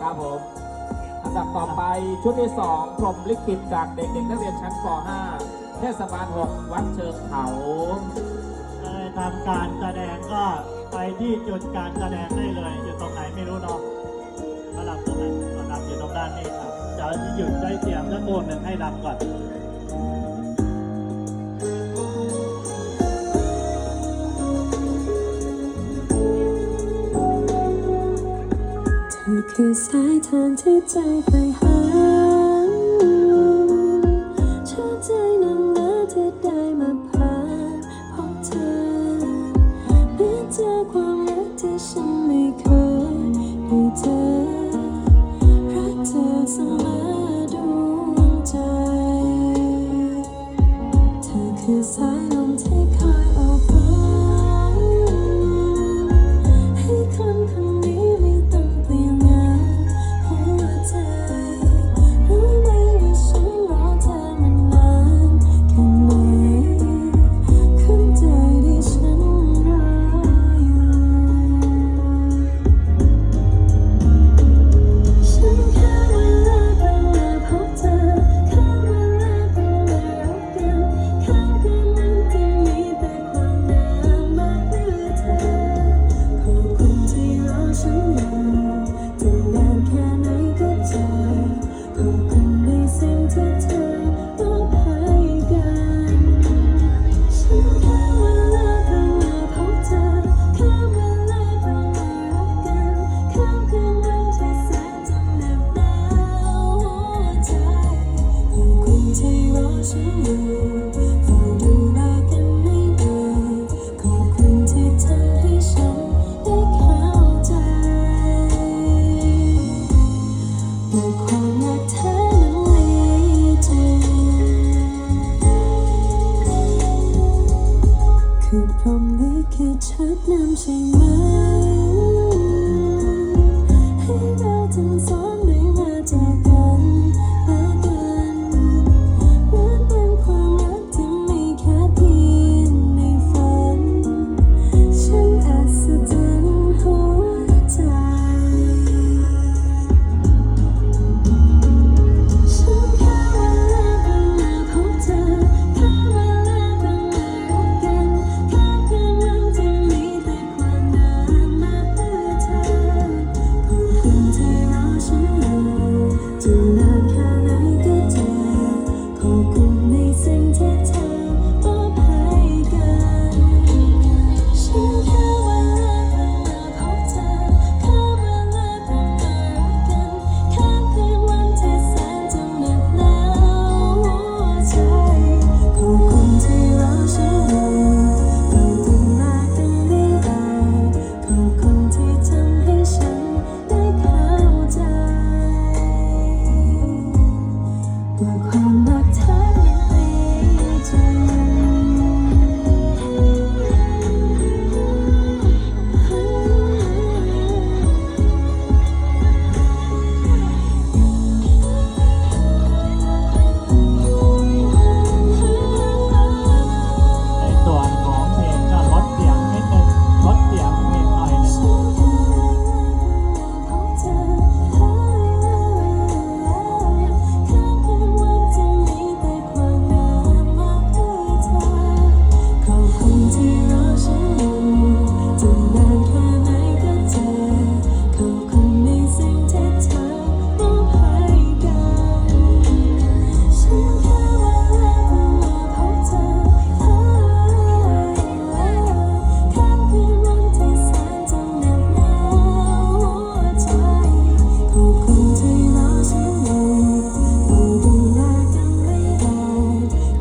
ครับผม อันดับต่อไปชุดที่2พรมลิขิตจากเด็กๆนักเรียนชั้นป .5 เทศบาล 6 วัดเชิงเขาเลยทำการแสดงก็ไปที่จุดการแสดงได้เลย อยู่ตรงไหนไม่รู้เนาะมาลับตรงไหนมาลับอยู่ตรงด้านนี้ครับจะหยุดใจเสียงแล้วโกนหนึ่งให้ดับก่อน คือสายทางที่ใจไปหาชอบใจนังนะที่ได้มาพาพบเธอเมื่อเจอความรักที่ฉันไม่เคย to sense.